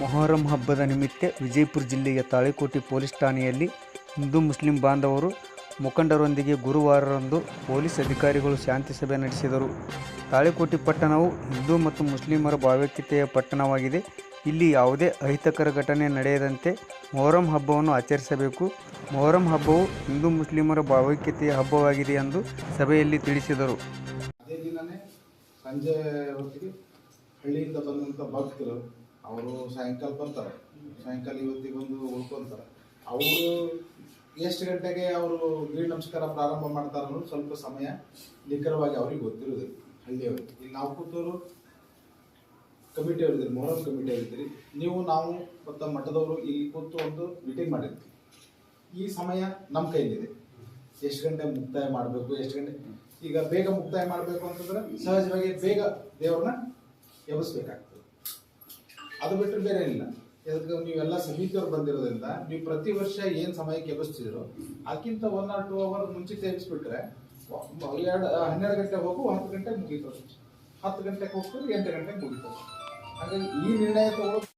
ಮೊಹರಂ ಹಬ್ಬದ ನಿಮಿತ್ತ ವಿಜಯಪುರ ಜಿಲ್ಲೆಯ ತಾಳಿಕೋಟೆ ಪೊಲೀಸ್ ಠಾಣೆಯಲ್ಲಿ ಹಿಂದೂ ಮುಸ್ಲಿಂ ಬಾಂಧವರು ಮುಖಂಡರೊಂದಿಗೆ ಗುರುವಾರರಂದು ಪೊಲೀಸ್ ಅಧಿಕಾರಿಗಳು ಶಾಂತಿ ಸಭೆ ನಡೆಸಿದರು. ತಾಳಿಕೋಟೆ ಪಟ್ಟಣವು ಹಿಂದೂ ಮತ್ತು ಮುಸ್ಲಿಮರ ಭಾವೈಕ್ಯತೆಯ ಪಟ್ಟಣವಾಗಿದೆ. ಇಲ್ಲಿ ಯಾವುದೇ ಅಹಿತಕರ ಘಟನೆ ನಡೆಯದಂತೆ ಮೊಹರಂ ಹಬ್ಬವನ್ನು ಆಚರಿಸಬೇಕು. ಮೊಹರಂ ಹಬ್ಬವು ಹಿಂದೂ ಮುಸ್ಲಿಮರ ಭಾವೈಕ್ಯತೆಯ ಹಬ್ಬವಾಗಿದೆ ಎಂದು ಸಭೆಯಲ್ಲಿ ತಿಳಿಸಿದರು. ಅದೇ ದಿನವೇ ಸಂಜೆ ಹೊತ್ತಿಗೆ ಹಳ್ಳಿಯಿಂದ ಬಂದಂಥ ಭಕ್ತರು ಅವರು ಸಾಯಂಕಾಲ ಬರ್ತಾರೆ. ಸಾಯಂಕಾಲ ಇವತ್ತಿಗೆ ಬಂದು ಉಳ್ಕೊತಾರೆ. ಅವರು ಎಷ್ಟು ಗಂಟೆಗೆ ಅವರು ಗೀಳ್ ನಮಸ್ಕಾರ ಪ್ರಾರಂಭ ಮಾಡ್ತಾರೆ ಸ್ವಲ್ಪ ಸಮಯ ನಿಖರವಾಗಿ ಅವ್ರಿಗೆ ಗೊತ್ತಿರೋದಿಲ್ಲ. ಹಳ್ಳಿಯವ್ರಿಗೆ ಇಲ್ಲಿ ನಾವು ಕೂತವರು ಕಮಿಟಿ ಅವರಿದ್ದೀರಿ ಮೊಹರಂ ಕಮಿಟಿ ಅವರಿದ್ದೀರಿ. ನೀವು, ನಾವು ಮತ್ತು ಮಠದವರು ಇಲ್ಲಿ ಕೂತು ಒಂದು ಮೀಟಿಂಗ್ ಮಾಡಿರ್ತೀವಿ ಈ ಸಮಯ ನಮ್ಮ ಕೈಲಿದೆ ಎಷ್ಟು ಗಂಟೆ ಮುಕ್ತಾಯ ಮಾಡಬೇಕು, ಎಷ್ಟು ಗಂಟೆ? ಈಗ ಬೇಗ ಮುಕ್ತಾಯ ಮಾಡಬೇಕು ಅಂತಂದ್ರೆ ಸಹಜವಾಗಿ ಬೇಗ ದೇವ್ರನ್ನ ಎಬ್ಬಿಸ್ಬೇಕಾಗ್ತದೆ. ಅದು ಬಿಟ್ಟರೆ ಬೇರೆ ಇಲ್ಲ ಇದಕ್ಕೆ ನೀವೆಲ್ಲ ಸಮಿತಿಯವ್ರು ಬಂದಿರೋದ್ರಿಂದ ನೀವು ಪ್ರತಿ ವರ್ಷ ಏನು ಸಮಯಕ್ಕೆ ಎಬ್ಬಿಸ್ತಿದ್ರು ಅದಕ್ಕಿಂತ ಒನ್ ಆರ್ ಟೂ ಅವರ್ ಮುಂಚೆ ಎಬ್ಬಿಸ್ಬಿಟ್ರೆ ಎರಡು, ಹನ್ನೆರಡು ಗಂಟೆಗೆ ಹೋಗು, ಹತ್ತು ಗಂಟೆಗೆ ಮುಗೀತದೆ ಹತ್ತು ಗಂಟೆಗೆ ಹೋಗ್ತಾರೆ, ಎಂಟು ಗಂಟೆಗೆ ಮುಗೀತದೆ ಹಾಗಾಗಿ ಈ ನಿರ್ಣಯ ತಗೊಳ್ಳೋದು